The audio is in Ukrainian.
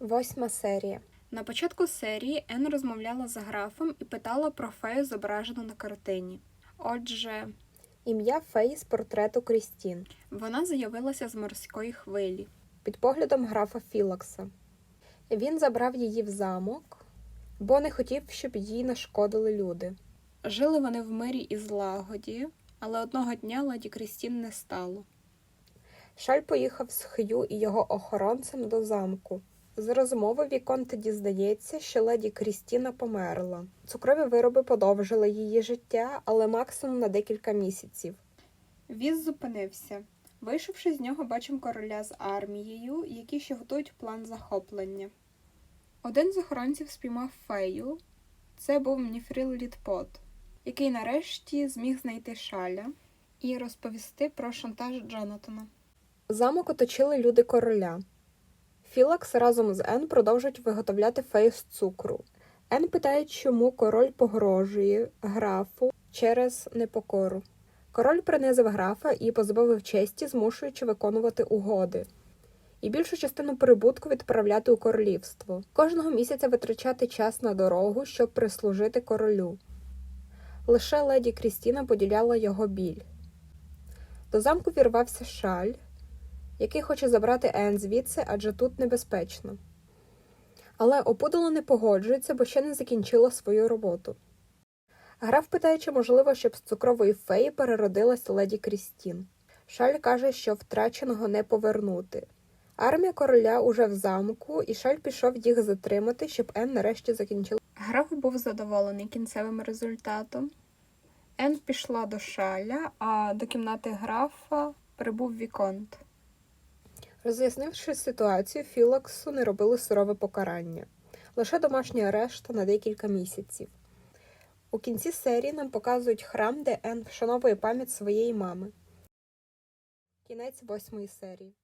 Восьма серія. На початку серії Ен розмовляла з графом і питала про фею, зображену на картині. Отже, Ім'я Феї з портрету Крістін вона з'явилася з морської хвилі. під поглядом графа Філакса. Він забрав її в замок, бо не хотів, щоб їй нашкодили люди. Жили вони в мирі і злагоді, але одного дня леді Крістін не стало. Шаль поїхав з Хью і його охоронцем до замку. З розмови Віконте дізнається, що леді Крістіна померла. Цукрові вироби подовжили її життя, але максимум на декілька місяців. Віз зупинився. Вийшовши з нього, бачимо короля з армією, які ще готують план захоплення. Один з охоронців спіймав фею. Це був Ніфріл Літпот, який нарешті зміг знайти шаля і розповісти про шантаж Джонатана. Замок оточили люди короля. Філакс разом з Ен продовжують виготовляти фею з цукру. Ен питає, чому король погрожує графу через непокору. Король принизив графа і позбавив честі, змушуючи виконувати угоди. І більшу частину прибутку відправляти у королівство. Кожного місяця витрачати час на дорогу, щоб прислужити королю. Лише леді Крістіна поділяла його біль. До замку вірвався шаль, який хоче забрати Ен звідси, адже тут небезпечно. Але опудало не погоджується, бо ще не закінчила свою роботу. Граф питає, чи можливо, щоб з цукрової феї переродилась леді Крістін. Шаль каже, що втраченого не повернути. Армія короля уже в замку, і шаль пішов їх затримати, щоб Ен нарешті закінчила. Граф був задоволений кінцевим результатом. Ен пішла до шаля, а до кімнати графа прибув Віконт. Роз'яснивши ситуацію, Філаксу не робили сурове покарання, лише домашня арешта на декілька місяців. У кінці серії нам показують храм, де Ен вшановує пам'ять своєї мами. Кінець восьмої серії.